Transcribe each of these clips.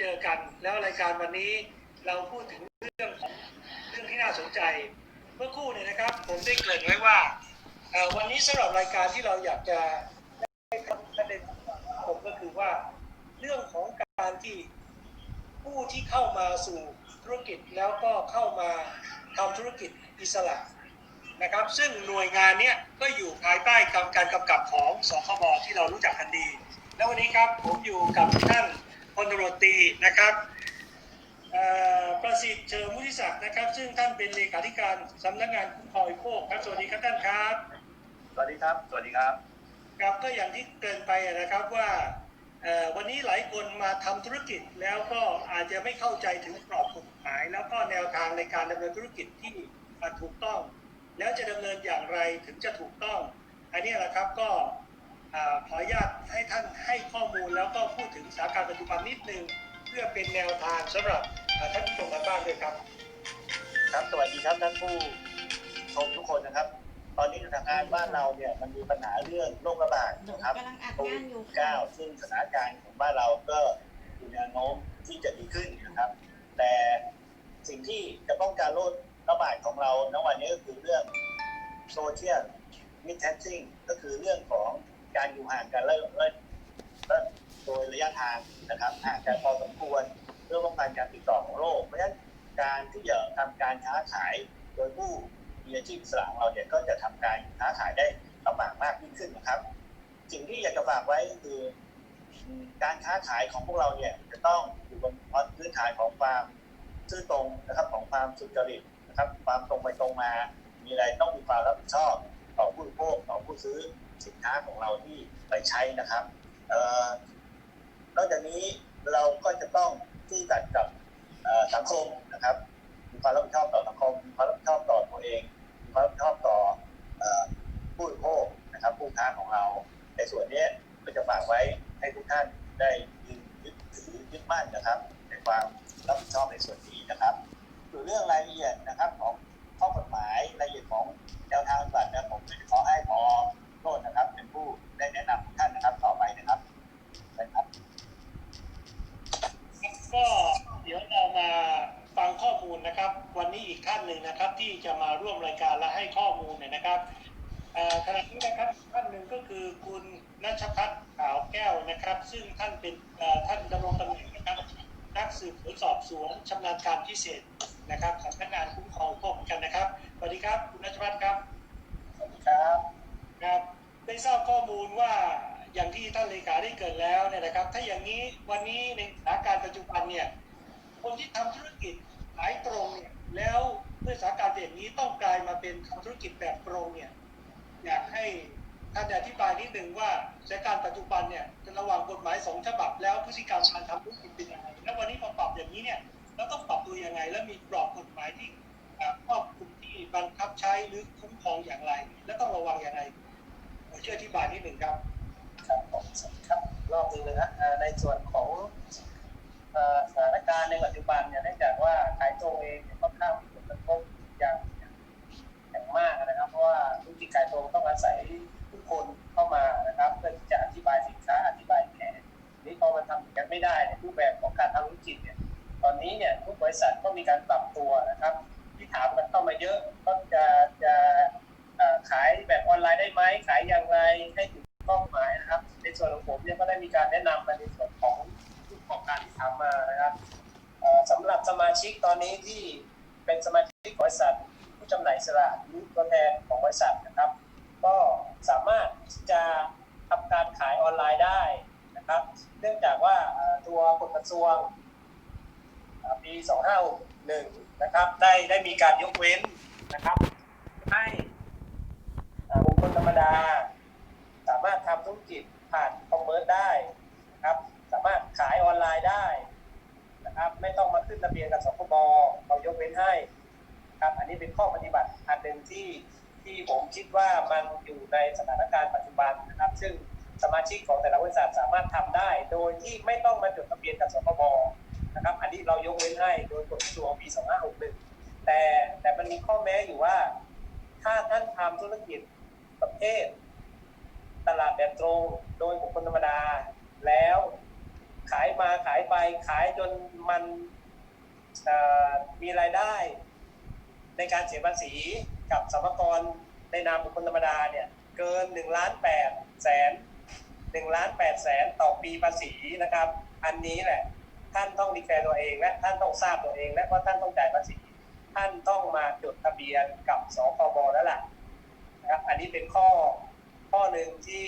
เจอกัน แล้วรายการวันนี้เราพูดถึงเรื่องของเรื่องที่น่าสนใจ เมื่อคู่เนี่ยนะครับ ผมได้เกริ่นไว้ว่าวันนี้สำหรับรายการที่เราอยากจะได้ประเด็นผมก็คือว่าเรื่องของการที่ผู้ที่เข้ามาสู่ธุรกิจแล้วก็เข้ามาทำธุรกิจอิสระนะครับ ซึ่งหน่วยงานเนี้ยก็อยู่ภายใต้การกำกับของสคบที่เรารู้จักกันดี แล้ววันนี้ครับผมอยู่กับท่าน ลตำรวจตรีนะครับเอ่อประสิทธิ์เชิงมุทิศักดิ์นะครับ ซึ่งท่านเป็นเลขาธิการสำนักงานคุ้มครองผู้บริโภคครับสวัสดีครับท่านครับ สวัสดีครับ สวัสดีครับครับก็อย่างที่เกรินไปนะครับว่าเอ่อวันนี้หลายคนมาทำธุรกิจแล้วก็อาจจะไม่เข้าใจถึงกรอบกฎหมาย แล้วก็แนวทางในการดำเนินธุรกิจที่อะถูกต้อง แล้วจะดำเนินอย่างไรถึงจะถูกต้อง อันนี้แหละครับก็อ่า ขออนุญาตให้ท่านให้ข้อมูลแล้วก็พูดถึงสถานการณ์ปัจจุบันนิดนึง เพื่อเป็นแนวทางสำหรับอ่าท่านผู้ชมทางบ้านด้วยครับ ครับสวัสดีครับท่านผู้ชมทุกคนนะครับ ตอนนี้สถานการณ์บ้านเราเนี่ยมันมีปัญหาเรื่องโรคระบาดหนูนะครับกำลังอัดโควิงาดนอยู่ค่ะ19ซึ่งสถานการณ์ของบ้านเราก็มีแนวโน้มที่จะดีขึ้นนะครับ แต่สิ่งที่จะป้องกันโรคระบาดของเราณวันนี้ก็คือเรื่องโซเชียลมิเทนซิ่งก็คือเรื่องของ การอยู่ห่างกันและและและโดยระยะทางนะครับห่างกันพอสมควรเพื่อป้องกันการติดต่อของโรคเพราะฉะนั้นการที่จะทำการค้าขายโดยผู้มีอาชีพอิสระของเราเนี่ยก็จะทำการค้าขายได้ลำบากมากยิ่งขึ้นนะครับ สิ่งที่อยากจะฝากไว้คือการค้าขายของพวกเราเนี่ยจะต้องอยู่บนพื้นฐานของความซื่อตรงนะครับของความสุจริตนะครับ ความตรงไปตรงมา มีอะไรต้องมีความรับผิดชอบต่อผู้บริโภคต่อผู้ซื้อ สินค้าของเราที่ไปใช้นะครับออนอกจากนี้เราก็จะต้องที่ตัดกับสังคมนะครับมีความรับผิดชอบต่อสังคมมีความรับผิดชอบต่อตัวเองมีความรับผิดชอบต่อเอ่อผู้บริโภคนะครับผู้ค้าของเราในส่วนนี้ก็จะฝากไว้ให้ทุกท่านได้ยึดยึดถือยึดมั่นนะครับ ในความรับผิดชอบในส่วนนี้นะครับส่วนเรื่องรายละเอียดนะครับของข้อกฎหมายรายละเอียดของแนวทางปฏิบัตินะผมจะขอให้พอ ได้แนะนำทุกท่านนะครับ ต่อไปนะครับนะครับก็เดี๋ยวเรามาฟังข้อมูลนะครับ วันนี้อีกท่านหนึ่งนะครับ ที่จะมาร่วมรายการและให้ข้อมูลเนี่ยนะครับเอ่อขณะนี้นะครับอีกท่านหนึ่งก็คือคุณนัชพัฒน์ขาวแก้วนะครับ ซึ่งท่านเป็นเอ่อท่านดำรงตำแหน่งนะครับนักสืบสวนสอบสวนชำนาญการพิเศษนะครับสำนักงานคุ้มครองผู้บริโภคเหมือนกันนะครับสวัสดีครับ คุณนัชพัฒน์ครับสวัสดีครับครับ ได้ทราบข้อมูลว่าอย่างที่ท่านเลขาได้เกิดแล้วเนี่ยนะครับ ถ้าอย่างนี้วันนี้ในสถานการณ์ปัจจุบันเนี่ยคนที่ทำธุรกิจขายตรงเนี่ยแล้วเมื่อสถานการณ์แบบนี้ต้องกลายมาเป็นทำธุรกิจแบบตรงเนี่ยอยากให้ท่านอธิบายนิดหนึ่งว่าสถานการณ์ปัจจุบันเนี่ยระหว่างกฎหมายสองฉบับ แล้วพฤติกรรมการทำธุรกิจเป็นยังไงแล้ววันนี้พอปรับอย่างนี้เนี่ยเราต้องปรับตัวยังไง และมีกรอบกฎหมายที่ครอบคลุมที่บังคับใช้หรือคุ้มครองอย่างไร และต้องระวังอย่างไร ช่วยอธิบายนิดหนึ่งครับครับผมสวัสดีครับรอบหนึงเลยนะในส่วนของสถานการณ์ในปัจจุบันเนี่ยเนื่องจากว่าขายตรงเองค่อนข้างมีผลกระทบอย่างอย่างมากนะครับ เพราะว่าธุรกิจขายตรงต้องอาศัยทุกคนเข้ามานะครับเพื่อที่จะอธิบายสินค้าอธิบายแผนนี้พอมันทำกันไม่ได้ในรูปแบบของการทำธุรกิจเนี่ยตอนนี้เนี่ยทุกบริษัทก็มีการปรับตัวนะครับที่ถามกันเข้ามาเยอะ นี้ที่เป็นสมาชิกบริษัทผู้จำหน่ายอิสระหรือตัวแทนของบริษัทนะครับ ก็สามารถที่จะทำการขายออนไลน์ได้นะครับ เนื่องจากว่าตัวกฎกระทรวงปี 2561 นะครับ ได้ได้มีการยกเว้นนะครับ ให้บุคคลธรรมดา สามารถทำธุรกิจผ่านคอมเมอร์สได้นะครับ สามารถขายออนไลน์ได้นะครับ ไม่ต้อง ขึ้นทะเบียนกับสคบเรายกเว้นให้ครับอันนี้เป็นข้อปฏิบัติอันหนึ่งที่ที่ผมคิดว่ามันอยู่ในสถานการณ์ปัจจุบันนะครับ ซึ่งสมาชิกของแต่ละบริษัทสามารถทำได้ โดยที่ไม่ต้องมาจดทะเบียนกับสคบนะครับ อันนี้เรายกเว้นให้โดยกฎกระทรวงปี 2561 แต่แต่มันมีข้อแม้อยู่ว่า ถ้าท่านทำธุรกิจประเภทตลาดแบบตรงโดยบุคคลธรรมดาแล้วขายมาขายไปขายจนมัน มีรายได้ในการเสียภาษีกับสรรกรในนามบุคคลธรรมดาเนี่ยเกินหนึ่งล้านแปดแสนหนึ่งล้านแปดแสนต่อปีภาษีนะครับ อันนี้แหละท่านต้องดีแคร์ตัวเองและท่านต้องทราบตัวเองและว่าท่านต้องจ่ายภาษี ท่านต้องมาจดทะเบียนกับสคบแล้วล่ะนะครับ อันนี้เป็นข้อข้อหนึ่งที่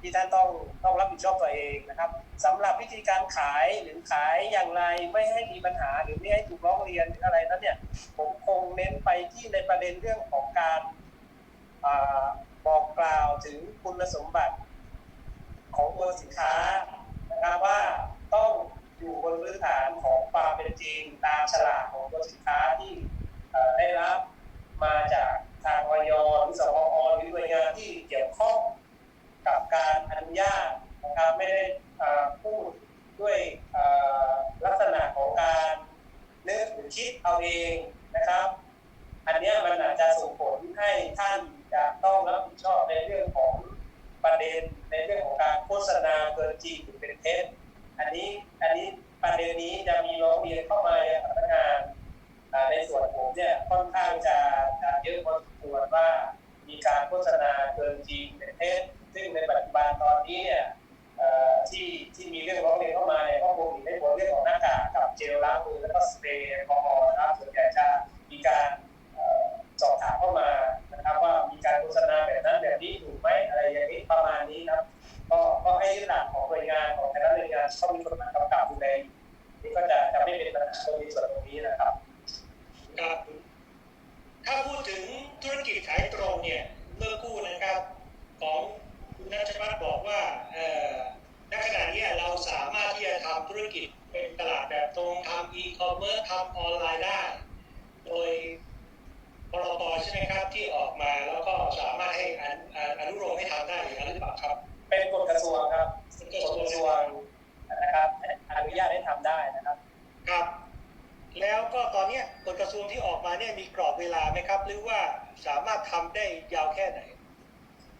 ที่ท่านต้องต้องรับผิดชอบตัวเองนะครับสำหรับวิธีการขายหรือขายอย่างไรไม่ให้มีปัญหาหรือไม่ให้ถูกร้องเรียนหรืออะไรนั้นเนี่ยผมคงเน้นไปที่ในประเด็นเรื่องของการอบอกกล่าวถึงคุณสมบัติ ของตัวสินค้านะครับว่าต้องอยู่บนพื้นฐานของความเป็นจริงตามฉลากของตัวสินค้าที่ได้รับมาจากทางออยหรือสพอหรือหน่วยงานที่เกี่ยว การอนุญาตนะครับไม่ได้พูดด้วยลักษณะของการนึกหรือคิดเอาเองนะครับ อันนี้มันอาจจะส่งผลให้ท่านจะต้องรับผิดชอบในเรื่องของประเด็นในเรื่องของการโฆษณาเกินจริงหรือเป็นเท็จอันนี้อันนี้ประเด็นนี้จะมีร้องเรียนเข้ามาในพนักงานในส่วนผมเนี่ยค่อนข้างจะจะเยอะพอสมควรว่ามีการโฆษณาเกินจริงเป็นเท็จ ซึ่งในปัจจุบันตอนนี้เนี่ยที่ที่มีเรื่องร้องเรียนเข้ามาเนี่ยก็คงมีในเรื่องของหน้ากากกับเจลล้างมือแล้วก็สเปรย์แอลกอฮอล์นะครับส่วนใหญ่จะมีการสอบถามเข้ามา ได้ยาวแค่ไหน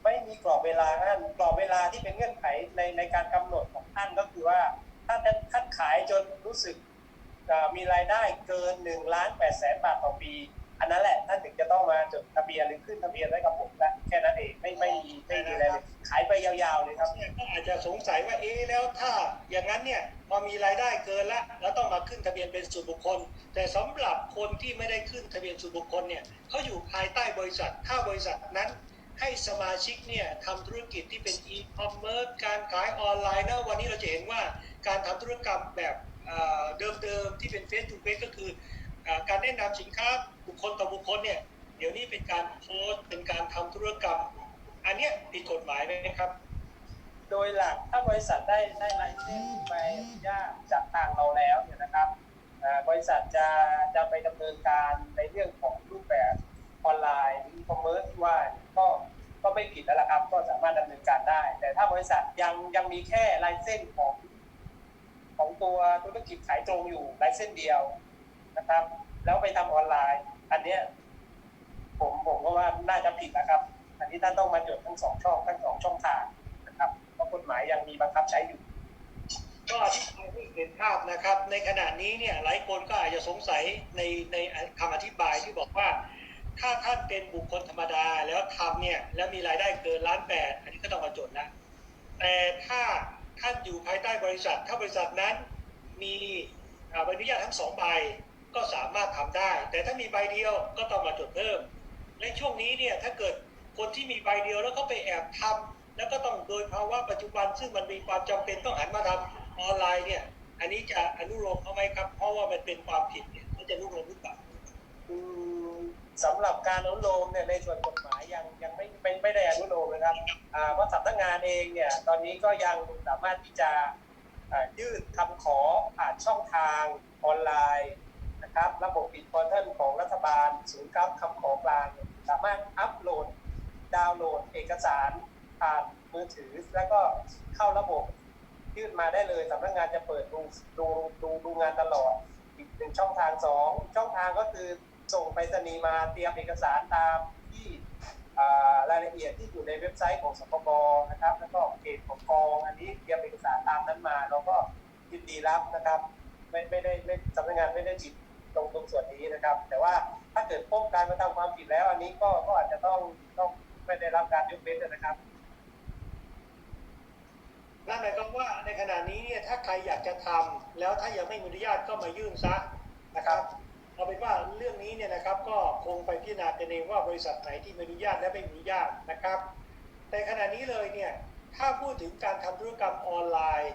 ไม่มีกรอบเวลาท่านกรอบเวลาที่เป็นเงื่อนไขในในการกำหนดของท่านก็คือว่าถ้าท่านท่านขายจนรู้สึกมีรายได้เกิน1ล้านแปดแสนบาทต่อปี อันนั้นแหละท่านถึงจะต้องมาจดทะเบียนหรือขึ้นทะเบียนไว้กับผมแล้วแค่นั้นเองไม่ไม่มีไม่มีอะไรเลยขายไปยาวๆเลยครับเนี่ยก็อาจจะสงสัยว่าเอ๊ะแล้วถ้าอย่างนั้นเนี่ยพอมีรายได้เกินละแล้วต้องมาขึ้นทะเบียนเป็นส่วนบุคคล แต่สำหรับคนที่ไม่ได้ขึ้นทะเบียนส่วนบุคคลเนี่ยเขาอยู่ภายใต้บริษัทถ้าบริษัทนั้นให้สมาชิกเนี่ยทำธุรกิจที่เป็นอีคอมเมิร์ซการขายออนไลน์นะวันนี้เราจะเห็นว่าการทำธุรกรรมแบบเดิมๆที่เป็นเฟส to เฟสก็คือ การแนะนำสินค้าบุคคลต่อบุคคลเนี่ยเดี๋ยวนี้เป็นการโพสต์เป็นการทำธุรกรรม อันเนี้ยผิดกฎหมายไหมครับ โดยหลักถ้าบริษัทได้ได้ไลเซนส์ใบอนุญาตจากทางเราแล้วเนี่ยนะครับบริษัทจะจะไปดำเนินการในเรื่องของรูปแบบออนไลน์หรือคอมเมิร์ซที่ว่าก็ก็ไม่ผิดแล้วล่ะครับ ก็สามารถดำเนินการได้ แต่ถ้าบริษัทยังยังมีแค่ไลเซนส์ของ ของตัวธุรกิจขายตรงอยู่ไลเซนส์เดียว นะครับ แล้วไปทำออนไลน์ อันเนี้ยผมผมก็ว่าน่าจะผิดนะครับ อันนี้ท่านต้องมาจดทั้งสองช่องทั้งสองช่องทางนะครับเพราะกฎหมายยังมีบังคับใช้อยู่ ก็อธิบายให้เห็นภาพนะครับ ในขณะนี้เนี่ยหลายคนก็อาจจะสงสัยในในคำอธิบายที่บอกว่า ถ้าท่านเป็นบุคคลธรรมดาแล้วทำเนี่ยแล้วมีรายได้เกินล้านแปดอันนี้ก็ต้องมาจดนะแต่ถ้าท่านอยู่ภายใต้บริษัท ถ้าบริษัทนั้นมีใบอนุญาตทั้งสองใบ ก็สามารถทำได้ แต่ถ้ามีใบเดียวก็ต้องมาจดเพิ่ม ในช่วงนี้เนี่ยถ้าเกิดคนที่มีใบเดียวแล้วก็ไปแอบทำแล้วก็ต้องโดยภาวะปัจจุบันซึ่งมันมีความจำเป็นต้องหันมาทำออนไลน์เนี่ย อันนี้จะอนุโลมเขาไหมครับ เพราะว่ามันเป็นความผิดเนี่ยมันจะอนุโลมหรือเปล่าสำหรับการอนุโลมเนี่ยในส่วนกฎหมายยังยังไม่ไม่ไม่ได้อนุโลมนะครับอ่าเพราะสำนักงานเองเนี่ยตอนนี้ก็ยังสามารถที่จะยื่นคำขอผ่านช่องทางออนไลน์ นะครับระบบปิดพอร์ทัลของรัฐบาล ศูนย์รับคำขอกลาง สามารถอัปโหลด ดาวน์โหลด เอกสารผ่านมือถือ แล้วก็เข้าระบบยื่นมาได้เลยสำนักงานจะเปิดดูดูดูดูงานตลอด อีกหนึ่งช่องทางสองช่องทางก็คือส่งไปรษณีย์มาเตรียมเอกสารตามที่รายละเอียดที่อยู่ในเว็บไซต์ของสปบนะครับ แล้วก็เขตของกอง อันนี้เตรียมเอกสารตามนั้นมาแล้วก็ยินดีรับนะครับ ไม่ไม่ได้ไม่สำนักงานไม่ได้จิต ตรงตรงส่วนนี้นะครับ แต่ว่าถ้าเกิดพบการกระทำความผิดแล้ว อันนี้ก็ก็อาจจะต้องต้องไม่ได้รับการยกเว้นนะครับนั่นหมายความว่าในขณะนี้เนี่ยถ้าใครอยากจะทำแล้วถ้ายังไม่มีอนุญาตก็มายื่นซะนะครับเอาเป็นว่าเรื่องนี้เนี่ยนะครับก็คงไปพิจารณากันเองว่าบริษัทไหนที่มีอนุญาตและไม่มีอนุญาตนะครับ แต่ขณะนี้เลยเนี่ยถ้าพูดถึงการทำธุรกรรมออนไลน์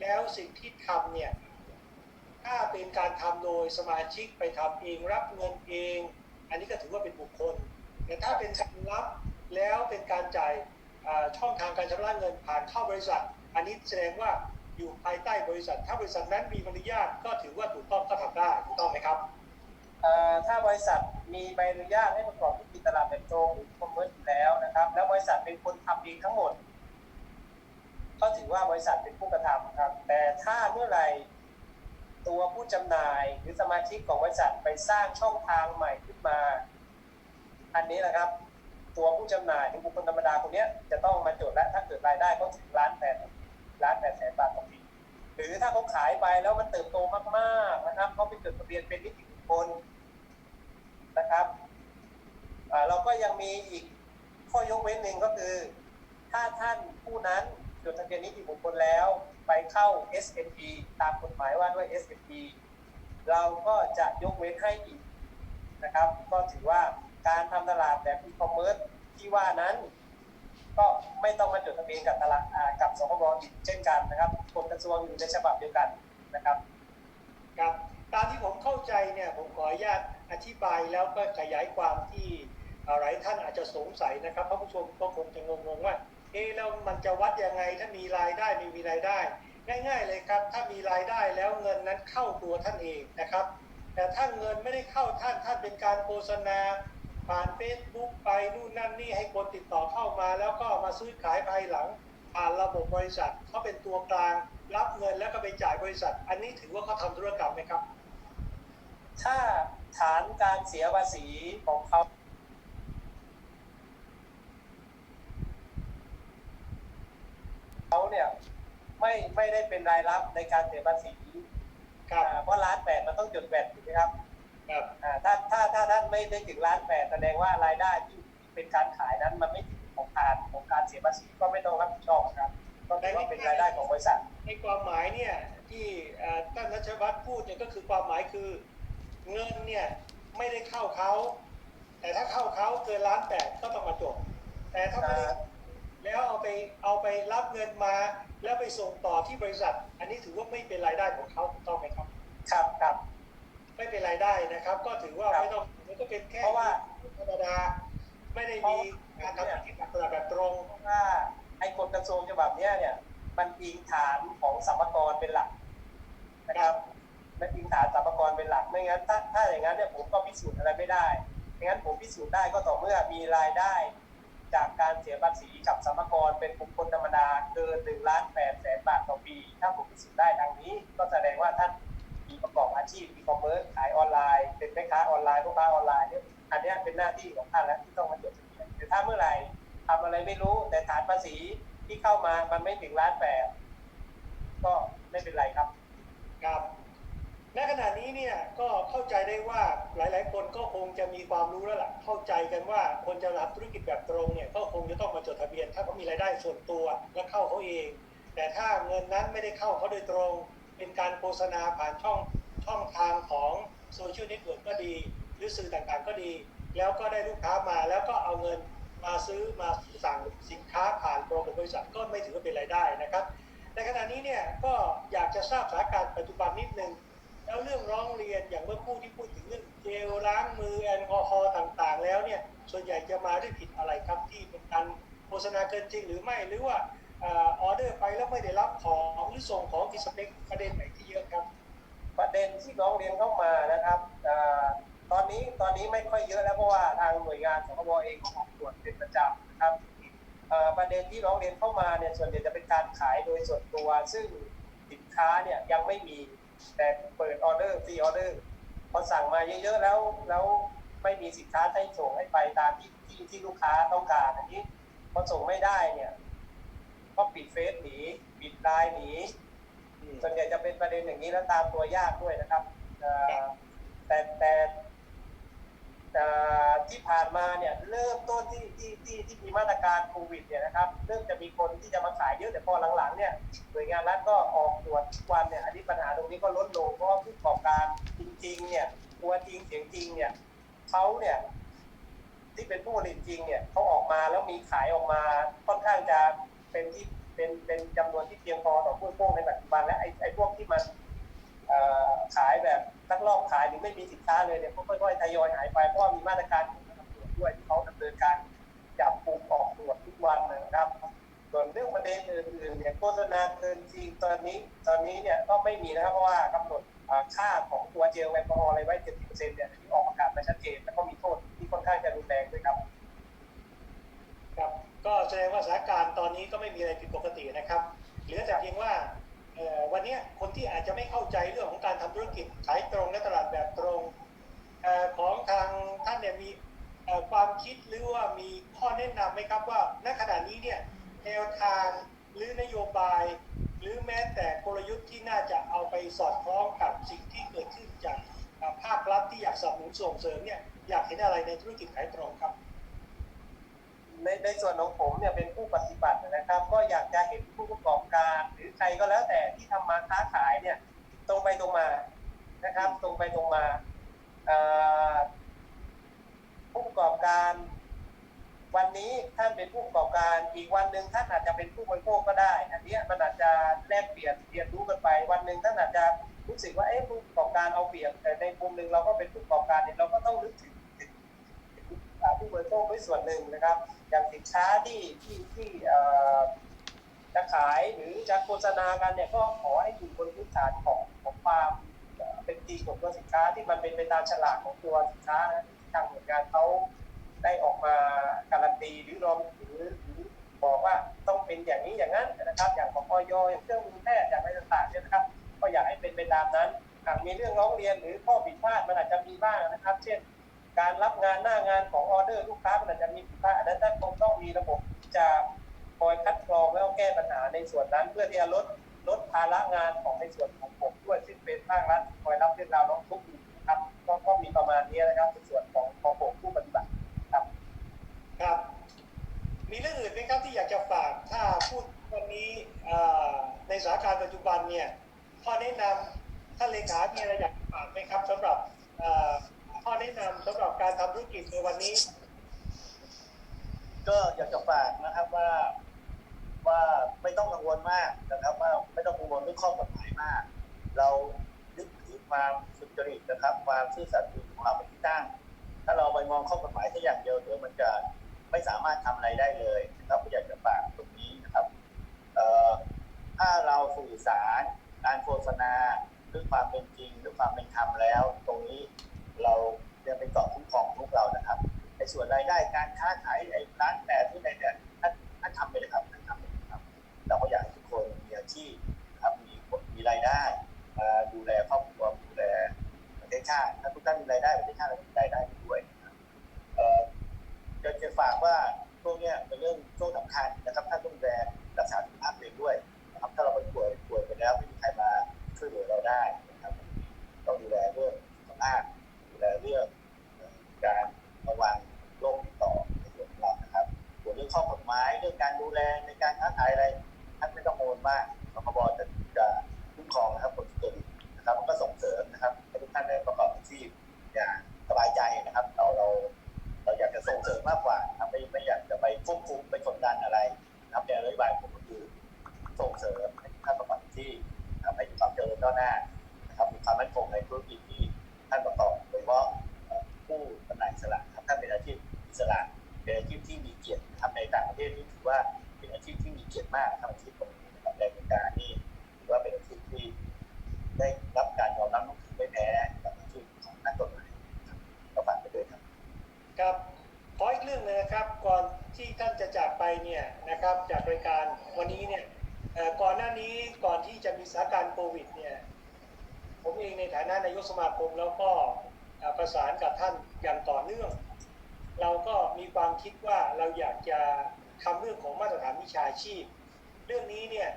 แล้วสิ่งที่ทำเนี่ย ถ้าเป็นการทำโดยสมาชิกไปทำเองรับเงินเอง อันนี้ก็ถือว่าเป็นบุคคล แต่ถ้าเป็นการรับแล้วเป็นการจ่ายช่องทางการชำระเงินผ่านเข้าบริษัท อันนี้แสดงว่าอยู่ภายใต้บริษัท ถ้าบริษัทนั้นมีอนุญาตก็ถือว่าถูกต้องก็ทำได้ถูกต้องไหมครับถ้าบริษัทมีใบอนุญาตให้ประกอบธุรกิจตลาดแบบตรงหรือคอมเมอร์สอยู่แล้วนะครับ แล้วบริษัทเป็นคนทำเองทั้งหมด ก็ถือว่าบริษัทเป็นผู้กระทำครับ แต่ถ้าเมื่อไหร่ ตัวผู้จำหน่ายหรือสมาชิกของบริษัทไปสร้างช่องทางใหม่ขึ้นมา อันนี้แหละครับ ตัวผู้จำหน่ายหรือบุคคลธรรมดาคนนี้จะต้องมาจดและถ้าเกิดรายได้เขาถึงล้านแปดล้านแปดแสนบาทต่อปีหรือถ้าเขาขายไปแล้วมันเติบโตมากๆนะครับเขาไปจดทะเบียนเป็นนิติบุคคลนะครับเราก็ยังมีอีกข้อยกเว้นหนึ่งก็คือ ถ้าท่านผู้นั้นจดทะเบียนนิติบุคคลแล้ว ไปเข้า SMP ตามกฎหมายว่าด้วย SMP เราก็จะยกเว้นให้อีกนะครับ ก็ถือว่าการทำตลาดแบบอีคอมเมิร์ซที่ว่านั้น ก็ไม่ต้องมาจดทะเบียนกับตลาดกับสคบอีกเช่นกันนะครับกฎกระทรวงอยู่ในฉบับเดียวกันนะครับครับตามที่ผมเข้าใจเนี่ยผมขออนุญาตอธิบายแล้วก็ขยายความที่อ่อหลายท่านอาจจะสงสัยนะครับเพราะผู้ชมก็คงจะงงๆว่า เอ๊แล้วมันจะวัดยังไงถ้ามีรายได้ไม่มีรายได้ ง่าย ๆเลยครับ ถ้ามีรายได้แล้วเงินนั้นเข้าตัวท่านเองนะครับ แต่ถ้าเงินไม่ได้เข้าท่านท่านเป็นการโฆษณา ผ่านเฟซบุ๊กไปนู่นนั่นนี่ให้คนติดต่อเข้ามา แล้วก็มาซื้อขายภายหลังผ่านระบบบริษัทเขาเป็นตัวกลาง รับเงินแล้วก็ไปจ่ายบริษัท อันนี้ถือว่าเขาทำธุรกรรมไหมครับ ถ้าฐานการเสียภาษีของเขา เขาเนี่ยไม่ไม่ได้เป็นรายรับในการเสียภาษีครับอ่าเพราะล้านแปดมันต้องจดแบตถูกไหมครับครับ อ่าถ้าถ้าถ้าท่านไม่ได้ถึงล้านแปดแสดงว่ารายได้ที่เป็นการขายนั้นมันไม่ถึงของการของการเสียภาษีก็ไม่ต้องรับผิดชอบครับก็ถือว่าเป็นรายได้ของบริษัท ในความหมายเนี่ยที่เอ่อท่านรัชวัฒน์พูดเนี่ยก็คือความหมายคือเงินเนี่ยไม่ได้เข้าเขาแต่ถ้าเข้าเขาเกินล้านแปดก็ต้องมาจบแต่ถ้าไม่ได้ แล้วเอาไปเอาไปรับเงินมา แล้วไปส่งต่อที่บริษัท อันนี้ถือว่าไม่เป็นรายได้ของเขาถูกต้องไหมครับ ครับครับไม่เป็นรายได้นะครับ ก็ถือว่าครับไม่ต้องมันก็เป็นแค่เพราะว่าธรรมดาไม่ได้มีการทำธุรกิจแบบแบบตรงเพราะว่าไอ้กฎกระทรวงฉบับเนี้ยเนี่ย มันอิงฐานของสัมภากระเป็นหลักนะครับมันอิงฐานสัมภากระเป็นหลักไม่งั้นถ้าถ้าอย่างนั้นเนี่ยผมก็พิสูจน์อะไรไม่ได้ไม่งั้นผมพิสูจน์ได้ก็ต่อเมื่อมีรายได้ จากการเสียภาษีกับสมภากรเป็นบุคคลธรรมดาเกินหนึ่งล้านแปดแสนบาทต่อปี ถ้าผมพิสูจน์ได้ดังนี้ ก็แสดงว่าท่านมีประกอบอาชีพอีคอมเมิร์ซขายออนไลน์ เป็นแม่ค้าออนไลน์ลูกค้าออนไลน์เนี่ยอันนี้เป็นหน้าที่ของท่านแล้วที่ต้องมาจดทะเบียนแต่ถ้าเมื่อไหร่ทำอะไรไม่รู้แต่ฐานภาษีที่เข้ามามันไม่ถึงล้านแปดก็ไม่เป็นไรครับครับ ณขณะนี้เนี่ยก็เข้าใจได้ว่าหลาย ๆ คนก็คงจะมีความรู้แล้วล่ะ เข้าใจกันว่าคนจะรับธุรกิจแบบตรงเนี่ยก็คงจะต้องมาจดทะเบียน ถ้าเขามีรายได้ส่วนตัวและเข้าเขาเอง แต่ถ้าเงินนั้นไม่ได้เข้าเขาโดยตรง เป็นการโฆษณาผ่านช่องช่องทางของโซเชียลเน็ตเวิร์กก็ดี หรือสื่อต่างๆก็ดี แล้วก็ได้ลูกค้ามาแล้วก็เอาเงินมาซื้อมาสั่งสินค้าผ่านโปรโมทบริษัทก็ไม่ถือว่าเป็นรายได้นะครับในขณะนี้เนี่ยก็อยากจะทราบสถานการณ์ปัจจุบันนิดนึง แล้วเรื่องร้องเรียนอย่างเมื่อคู่ที่พูดถึงเรื่องเจลล้างมือแอลกอฮอล์ต่างๆ แล้วเนี่ยส่วนใหญ่จะมาด้วยผิดอะไรครับที่เป็นการโฆษณาเกินจริงหรือไม่หรือว่าออเดอร์ไปแล้วไม่ได้รับของหรือส่งของผิดสเปคประเด็นไหนที่เยอะครับ ประเด็นที่ร้องเรียนเข้ามานะครับอตอนนี้ตอนนี้ไม่ค่อยเยอะแล้วเพราะว่าทางหน่วยงานสคบเองก็ออกตรวจเป็นประจำนะครับประเด็นที่ร้องเรียนเข้ามาเนี่ยส่วนใหญ่จะเป็นการขายโดยส่วนตัวซึ่ง ค้าเนี่ยยังไม่มีแต่เปิดออเดอร์ฟรีออเดอร์พอสั่งมาเยอะๆแล้วแล้วไม่มีสินค้าให้ส่งให้ไปตามที่ที่ที่ลูกค้าต้องการอันนี้พอส่งไม่ได้เนี่ยก็ปิดเฟซหนีปิดไลน์หนีส่วนใหญ่จะเป็นประเด็นอย่างนี้แล้วตามตัวยากด้วยนะครับเอ่อแต่แต่แต่ ที่ผ่านมาเนี่ยเริ่มต้นที่ที่ที่ที่มีมาตรการโควิดเนี่ยนะครับเริ่มจะมีคนที่จะมาขายเยอะแต่พอหลังๆเนี่ยหน่วยงานรัฐก็ออกตรวจทุกวันเนี่ยอันนี้ปัญหาตรงนี้ก็ลดลงเพราะว่าผู้ประกอบการจริงๆเนี่ยตัวจริงเสียงจริงเนี่ยเขาเนี่ยที่เป็นผู้ผลิตจริงเนี่ยเขาออกมาแล้วมีขายออกมาค่อนข้างจะเป็นที่เป็นเป็นจำนวนที่เพียงพอต่อผู้บริโภคในปัจจุบันและไอ้ไอ้พวกที่มันเอ่อขายแบบลักลอบขาย หรือไม่มีสินค้าเลยเนี่ยก็ค่อยๆทยอยหายไปเพราะว่ามีมาตรการของตำรวจด้วยที่เขาดำเนินการจับกลุ่มออกตรวจทุกวันนะครับ ส่วนเรื่องประเด็นอื่นๆเนี่ยโฆษณาเกินจริงตอนนี้ตอนนี้เนี่ยก็ไม่มีนะครับเพราะว่ากำหนดค่าของตัวเจลแอลกอฮอล์อะไรไว้70%เนี่ยที่ออกประกาศมาชัดเจนแล้วก็มีโทษที่ค่อนข้างจะรุนแรงด้วยครับครับก็แสดงว่าสถานการณ์ตอนนี้ก็ไม่มีอะไรผิดปกตินะครับเหลือแต่เพียงว่า วันนี้คนที่อาจจะไม่เข้าใจเรื่องของการทำธุรกิจขายตรงและตลาดแบบตรงอของทางท่านเนี่ยมีความคิดหรือว่ามีข้อแนะนำไหมครับว่าณขณะนี้เนี่ยแนวทางหรือนโยบาย หรือแม้แต่กลยุทธ์ที่น่าจะเอาไปสอดคล้องกับสิ่งที่เกิดขึ้นจากภาครัฐที่อยากสนับสนุนส่งเสริมเนี่ยอยากเห็นอะไรในธุรกิจขายตรงครับ ในในส่วนของผมเนี่ยเป็นผู้ปฏิบัตินะครับ ก็อยากจะเห็นผู้ประกอบการ หรือใครก็แล้วแต่ที่ทำมาค้าขายเนี่ยตรงไปตรงมานะครับ ตรงไปตรงมาผู้ประกอบการ วันนี้ท่านเป็นผู้ประกอบการอีกวันหนึ่งท่านอาจจะเป็นผู้บริโภคก็ได้ อันเนี้ยมันอาจจะแลกเปลี่ยนเรียนรู้กันไป วันหนึ่งท่านอาจจะรู้สึกว่าเอ๊ะผู้ประกอบการเอาเปรียบแต่ในมุมหนึ่งเราก็เป็นผู้ประกอบการเนี่ยเราก็ต้องนึกถึงผู้บริโภคด้วยส่วนหนึ่งนะครับ อย่างสินค้าที่ที่ที่จะขายหรือจะโฆษณากันเนี่ยก็ขอให้อยู่บนพื้นฐานของของความเป็นจริงของตัวสินค้าที่มันเป็นไปตามฉลากของตัวสินค้านะทางหน่วยงานเขาได้ออกมาการันตีหรือรอมหรือหรือบอกว่าต้องเป็นอย่างนี้อย่างนั้นนะครับ อย่างของออยอย่างเครื่องมือแพทย์อย่างอะไรต่างๆเนี่ยนะครับ ก็อยากให้เป็นไปตามนั้นหากมีเรื่องร้องเรียนหรือข้อผิดพลาดมันอาจจะมีบ้างนะครับ เช่น การรับงานหน้างานของออเดอร์ลูกค้ามันอาจจะมีผิดพลาดอันนั้นท่านคงต้องมีระบบที่จะคอยคัดกรองแล้วแก้ปัญหาในส่วนนั้น เพื่อที่จะลดลดภาระงานของในส่วนของผมด้วยซึ่งเป็นภาครัฐคอยรับเรื่องราวร้องทุกข์อยู่นะครับก็ก็มีประมาณนี้นะครับในส่วนของของผมผู้ปฏิบัติครับครับ มีเรื่องอื่นไหมครับที่อยากจะฝากถ้าพูดวันนี้ในสถานการณ์ปัจจุบันเนี่ยข้อแนะนำท่านเลขามีอะไรอยากฝากไหมครับสำหรับอ่อ ข้อแนะนำสำหรับการทำธุรกิจในวันนี้ ก็อยากจะฝากนะครับว่าว่าไม่ต้องกังวลมากนะครับว่าไม่ต้องกังวลเรื่องข้อกฎหมายมาก เรายึดถือความสุจริตนะครับ ความซื่อสัตย์สุจริตของเราเป็นที่ตั้ง ถ้าเราไปมองข้อกฎหมายแค่อย่างเดียวเดี๋ยวมันจะไม่สามารถทำอะไรได้เลยนะครับอยากจะฝากตรงนี้นะครับถ้าเราสื่อสารการโฆษณาด้วยความเป็นจริงด้วยความเป็นธรรมแล้ว ตรงนี้ เรายังเป็นเกราะคุ้มครองของพวกเรานะครับในส่วนรายได้การค้าขายไอ้ร้านแต่ที่ไหนเนี่ยท่านท่านทำไปเลยครับายผมก็คือส่งเสริมให้ท่านประกอบอาชีพนะครับให้มีความเจริญก้าวหน้านะครับมีความมั่นคงในธุรกิจที่ท่านประกอบโดยเฉพาะผู้จำหน่ายอิสระครับถ้านเป็นอาชีพอิสระเป็นอาชีพที่มีเกียรตินะครับในต่างประเทศนี่ถือว่าเป็นอาชีพที่มีเกียรติมากทำอาชีพตรงนี้นะครับในอเมริกานี่ถือว่าเป็นอาชีพที่ได้รับการยอมรับนับถือไม่แพ้กับอาชีพของนักกฎหมายครับก็ฝากไปด้วยครับ ครับขออีกเรื่องนึงนะครับก่อน ที่ท่านจะจากไปเนี่ยนะครับจากรายการวันนี้เนี่ยก่อนหน้านี้ก่อนที่จะมีสถานการณ์โควิดเนี่ยผมเองในฐานะนายกสมาคมแล้วก็ประสานกับท่านอย่างต่อเนื่อง เราก็มีความคิดว่าเราอยากจะทำเรื่องของมาตรฐานวิชาชีพ เรื่องนี้เนี่ย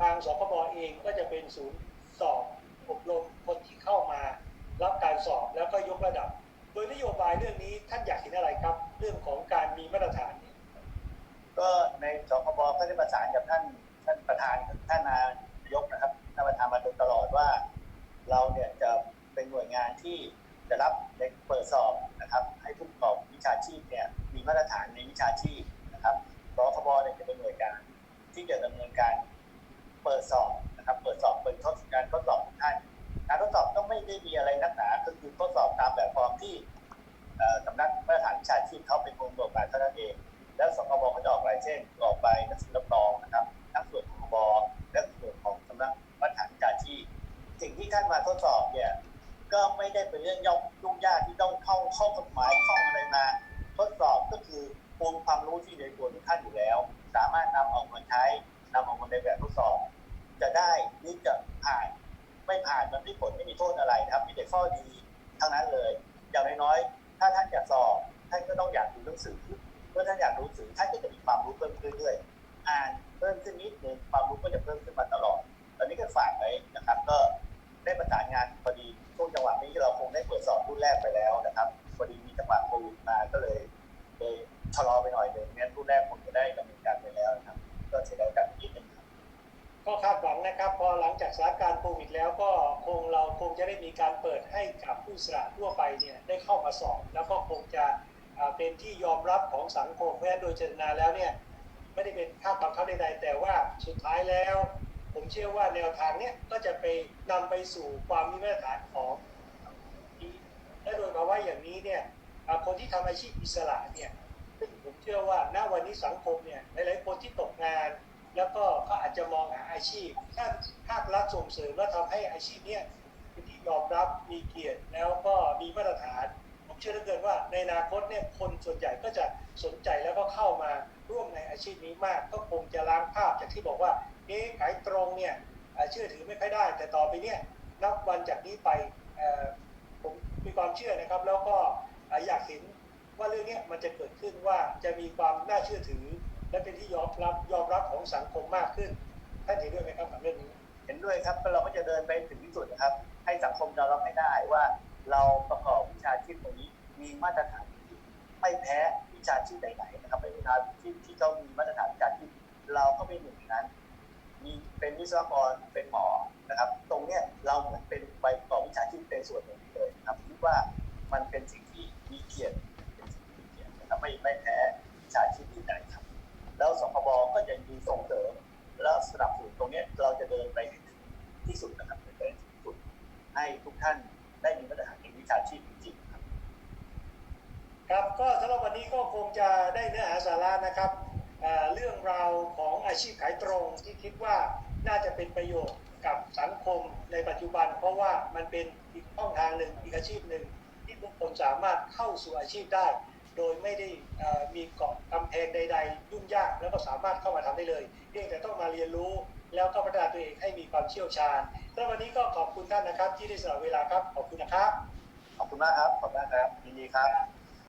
ทางสคบเองก็จะเป็นศูนย์สอบอบรมคนที่เข้ามารับการสอบแล้วก็ยกระดับ โดยนโยบายเรื่องนี้ท่านอยากเห็นอะไรครับ รื่องของการมีมาตรฐานนี่ยก็ในสคบก็ได้ประสานกับท่านท่านประธานท่านนายกนะครับท่านประธานมาโดยตลอดว่า เราเนี่ยจะเป็นหน่วยงานที่จะรับในเปิดสอบนะครับ ให้ผู้ประกอบวิชาชีพเนี่ยมีมาตรฐานในวิชาชีพนะครับสคบเนี่ยจะเป็นหน่วยงานที่จะดำเนินการเปิดสอบนะครับ เปิดสอบเปิดทดการทดสอบของท่านการทดสอบต้องไม่ได้มีอะไรนักหนาก็คือทดสอบตามแบบฟอร์มที่ สำนักมาตรฐานวิชาชีพเขาเป็นคนตรวจการเท่านั้นเอง แล้วสคบก็จะออกรายเช่นออกใบหนังสือรับรองนะครับทั้งส่วนของคบและส่วนของสำนักมาตรฐานวิชาชีพสิ่งที่ท่านมาทดสอบเนี่ยก็ไม่ได้เป็นเรื่องยุ่งยุ่งยากที่ต้องเข้าข้อกฎหมายข้ออะไรมา ทดสอบก็คือปูมความรู้ที่ในตัวทุกท่านอยู่แล้ว สามารถนำออกมาใช้นำออกมาในแบบทดสอบ จะได้หรือจะผ่านไม่ผ่านมันไม่ผลไม่มีโทษอะไรนะครับ มีแต่ข้อดีทั้งนั้นเลย อย่างน้อยๆ อยากสอบท่านก็ต้องอยากดูหนังสือเมื่อท่านอยากรู้หนังสือท่านก็จะมีความรู้เพิ่มขึ้นเรื่อยๆอ่านเพิ่มขึ้นนิดนึงความรู้ก็จะเพิ่มขึ้นมาตลอด ตอนนี้ก็ฝากไว้นะครับ ก็ได้ประสานงานพอดีช่วงจังหวะนี้เราคงได้เปิดสอบรุ่นแรกไปแล้วนะครับพอดีมีจังหวะโควิดมาก็เลยเลยชะลอไปหน่อยหนึ่งงั้นรุ่นแรกคงจะได้ดำเนินการไปแล้วนะครับ ก็เสียดายกัน ก็คาดหวังนะครับ พอหลังจากสถานการณ์โควิดแล้วก็คงเราคงจะได้มีการเปิดให้กับผู้สระทั่วไปเนี่ยได้เข้ามาสอบ แล้วก็คงจะเป็นที่ยอมรับของสังคมเพราะฉะนั้นโดยเจตนาแล้วเนี่ยไม่ได้เป็นภาพบังคับใดๆแต่ว่าสุดท้ายแล้ว ผมเชื่อว่าแนวทางเนี้ยก็จะไปนำไปสู่ความมีมาตรฐานของและโดยภาวะอย่างนี้เนี่ยคนที่ทำอาชีพอิสระเนี่ยซึ่งผมเชื่อว่าณวันนี้สังคมเนี่ยหลายๆคนที่ตกงาน แล้วก็เขาอาจจะมองหาอาชีพ ถ้าภาครัฐส่งเสริมและทำให้อาชีพเนี้ยเป็นที่ยอมรับมีเกียรติแล้วก็มีมาตรฐาน ผมเชื่อเหลือเกินว่าในอนาคตเนี่ยคนส่วนใหญ่ก็จะสนใจแล้วก็เข้ามาร่วมในอาชีพนี้มาก ก็คงจะล้างภาพจากที่บอกว่าเอ๊ะขายตรงเนี่ยเชื่อถือไม่ค่อยได้ แต่ต่อไปเนี่ยนับวันจากนี้ไปผมมีความเชื่อนะครับ แล้วก็อยากเห็นว่าเรื่องนี้มันจะเกิดขึ้นว่าจะมีความน่าเชื่อถือ และเป็นที่ยอมรับยอมรับของสังคมมากขึ้นท่านเห็นด้วยไหมครับกับเรื่องนี้เห็นด้วยครับเราก็จะเดินไปถึงที่สุดนะครับ ให้สังคมยอมรับให้ได้ว่า เราประกอบวิชาชีพตรงนี้มีมาตรฐานที่ไม่แพ้วิชาชีพใดๆนะครับเป็นวิชาชีพที่เขามีมาตรฐานวิชาชีพเราก็เป็นหนึ่งในนั้น มีเป็นวิศวกรเป็นหมอนะครับ ตรงเนี้ยเราเหมือนเป็นใบประกอบวิชาชีพเป็นส่วนหนึ่งเลยนะครับคิดว่ามันเป็นสิ่งที่มีเกียรติเป็นสิ่งที่มีเกียรตินะครับไม่ไม่แพ้วิชาชีพอื่นใดครับ แล้วสคบก็จะมีส่งเสริมแล้วสนับสนุนตรงนี้เราจะเดินไปถึงที่สุดนะครับไปที่สุดให้ทุกท่านได้มีมาตรฐานในวิชาชีพจริงๆครับ ครับก็สำหรับวันนี้ก็คงจะได้เนื้อหาสาระนะครับเรื่องราวของอาชีพขายตรงที่คิดว่าน่าจะเป็นประโยชน์กับสังคมในปัจจุบัน เพราะว่ามันเป็นอีกช่องทางหนึ่งอีกอาชีพหนึ่งที่ทุกคนสามารถเข้าสู่อาชีพได้ โดยไม่ได้มีเกาะกำแพงใด ๆ ยุ่งยากแล้วก็สามารถเข้ามาทำได้เลยเพียงแต่ต้องมาเรียนรู้แล้วก็พัฒนาตัวเองให้มีความเชี่ยวชาญแล้ววันนี้ก็ขอบคุณท่านนะครับ ที่ได้สละเวลาครับขอบคุณนะครับ ขอบคุณมากครับขอบคุณมากครับยินดีครับ